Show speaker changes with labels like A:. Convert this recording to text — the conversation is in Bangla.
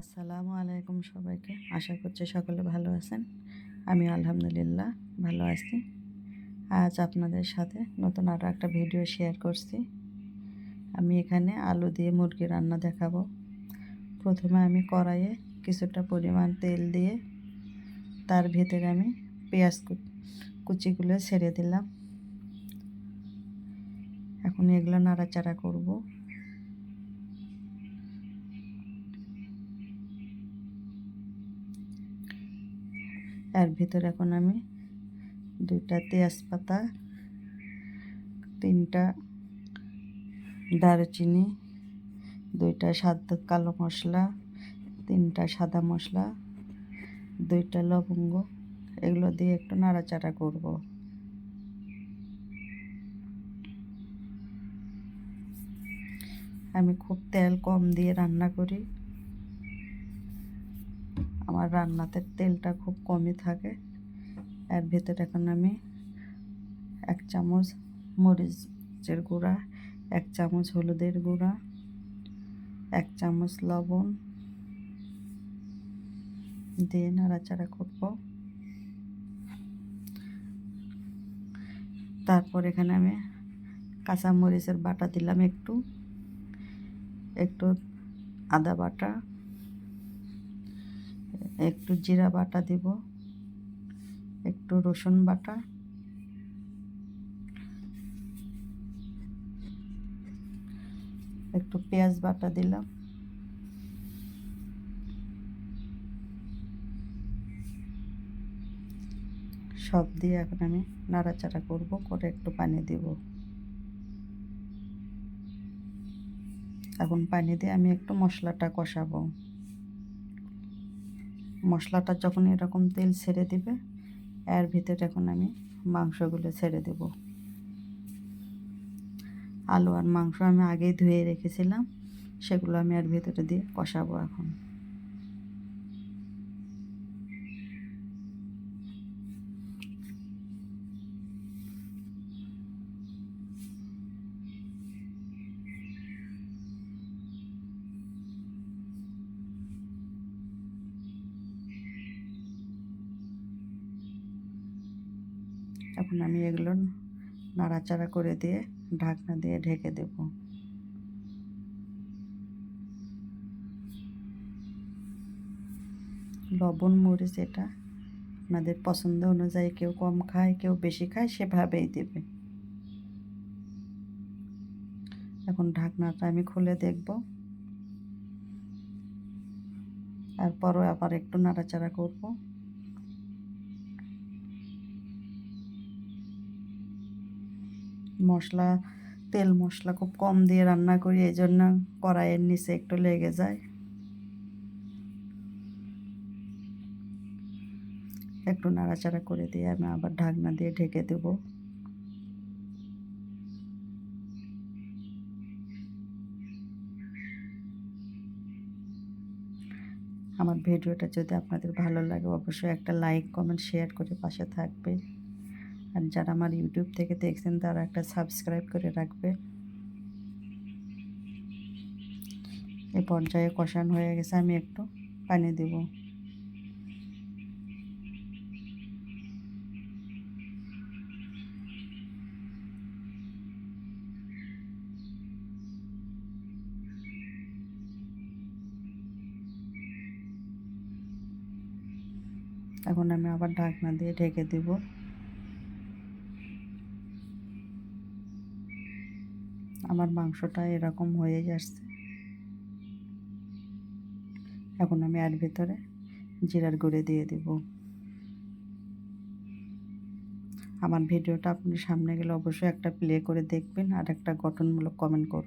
A: আসসালামু আলাইকুম সবাইকে। আশা করছি সকলে ভালো আছেন। আমি আলহামদুলিল্লাহ ভালো আছি। আজ আপনাদের সাথে নতুন আরও একটা ভিডিও শেয়ার করছি। আমি এখানে আলু দিয়ে মুরগি রান্না দেখাবো। প্রথমে আমি কড়াইয়ে কিছুটা পরিমাণ তেল দিয়ে তার ভিতরে আমি পেঁয়াজ কুচিগুলো ছেড়ে দিলাম। এখন এগুলো নাড়াচাড়া করব। এর ভিতরে এখন আমি দুইটা তেজপাতা, তিনটা দারুচিনি, দুইটা সাদা কালো মশলা, তিনটা সাদা মশলা, দুইটা লবঙ্গ, এগুলো দিয়ে একটু নাড়াচাড়া করব। আমি খুব তেল কম দিয়ে রান্না করি। আমার রান্নাতে তেলটা খুব কমই থাকে। এর ভেতরে এখন আমি এক চামচ মরিচের গুঁড়া, এক চামচ হলুদের গুঁড়া, এক চামচ লবণ দিয়ে নাড়াচাড়া করব। তারপর এখানে আমি কাঁচা মরিচের বাটা দিলাম একটু। একটু আদা বাটা একটু জিরা বাটা দিব, একটু রসুন বাটা। একটু পেঁয়াজ বাটা দিলাম। সব দিয়ে এখন আমি নাড়াচাড়া করব, করে একটু পানি দিব। এখন পানি দিয়ে আমি একটু মশলাটা কষাবো। মশলাটা যখন এরকম তেল ছেড়ে দেবে, এর ভিতরে এখন আমি মাংসগুলো ছেড়ে দেব। আলু আর মাংস আমি আগেই ধুয়ে রেখেছিলাম, সেগুলো আমি এর ভিতরে দিয়ে কষাবো এখন। এখন আমি এগুলো নাড়াচাড়া করে দিয়ে ঢাকনা দিয়ে ঢেকে দেব। লবণ, মরিচ এটা আপনাদের পছন্দ অনুযায়ী কেউ কম খায়, কেউ বেশি খায়, সেভাবেই দেবে। এখন ঢাকনাটা আমি খুলে দেখব। তারপরও আবার একটু নাড়াচাড়া করব। মশলা, তেল মশলা খুব কম দিয়ে রান্না করি এই জন্য কড়াইয়ের নিচে একটু লেগে যায়। একটু নাড়াচাড়া করে দিয়ে আমি আবার ঢাকনা দিয়ে ঢেকে দেব। আমার ভিডিওটা যদি আপনাদের ভালো লাগে, অবশ্যই একটা লাইক, কমেন্ট, শেয়ার করে পাশে থাকবে আর যারা আমার ইউটিউব থেকে দেখছেন, তারা একটা সাবস্ক্রাইব করে রাখবে। এই পর্যায়ে কষানো হয়ে গেছে, আমি একটু পানি দেব। এখন আমি আবার ঢাকনা দিয়ে ঢেকে দেবো। আমার মাংসটা এরকম হয়ে যাচ্ছে। এখন আমি এর ভেতরে জিরার গুঁড়ে দিয়ে দেব। আমার ভিডিওটা আপনি সামনে গেলে অবশ্যই একটা প্লে করে দেখবেন আর একটা গঠনমূলক কমেন্ট করবেন।